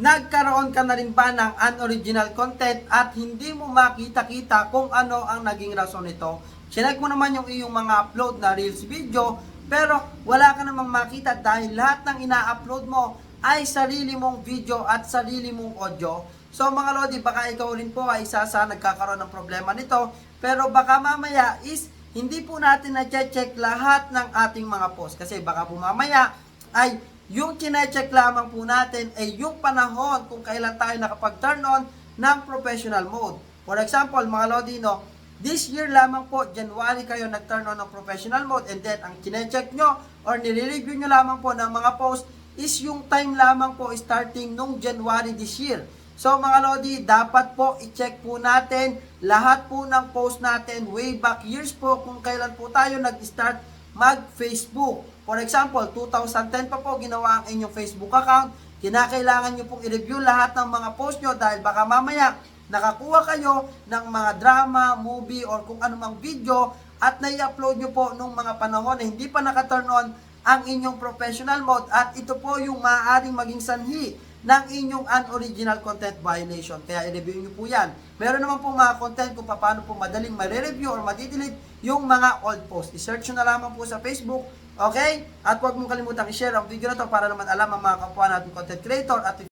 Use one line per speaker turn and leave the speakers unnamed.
nagkaroon ka na rin ba ng unoriginal content at hindi mo makita-kita kung ano ang naging rason nito. Chinek mo naman yung iyong mga upload na Reels video, pero wala ka namang makita dahil lahat ng ina-upload mo ay sarili mong video at sarili mong audio. So mga Lodi, baka ikaw rin po ay isa sa nagkakaroon ng problema nito, pero baka mamaya is hindi po natin na-check lahat ng ating mga post kasi baka po mamaya ay yung chinecheck lamang po natin ay yung panahon kung kailan tayo nakapag-turn on ng professional mode. For example, mga Lodino, this year lamang po, January kayo nag-turn on ng professional mode and then ang chinecheck nyo or nire-review nyo lamang po ng mga post is yung time lamang po starting nung January this year. So mga Lodi, dapat po i-check po natin lahat po ng post natin way back years po kung kailan po tayo nag-start mag-Facebook. For example, 2010 pa po ginawa ang inyong Facebook account. Kinakailangan nyo pong i-review lahat ng mga post nyo dahil baka mamaya nakakuha kayo ng mga drama, movie, or kung anumang video at nai-upload nyo po nung mga panahon na hindi pa naka-turn on ang inyong professional mode at ito po yung maaaring maging sanhi ng inyong unoriginal content violation. Kaya i-review nyo po yan. Meron naman po mga content kung paano po madaling ma-review or ma-delete yung mga old post. I-search nyo na lamang po sa Facebook. Okay? At huwag mong kalimutang i-share ang video na to para naman alam ang mga kapwa natin content creator at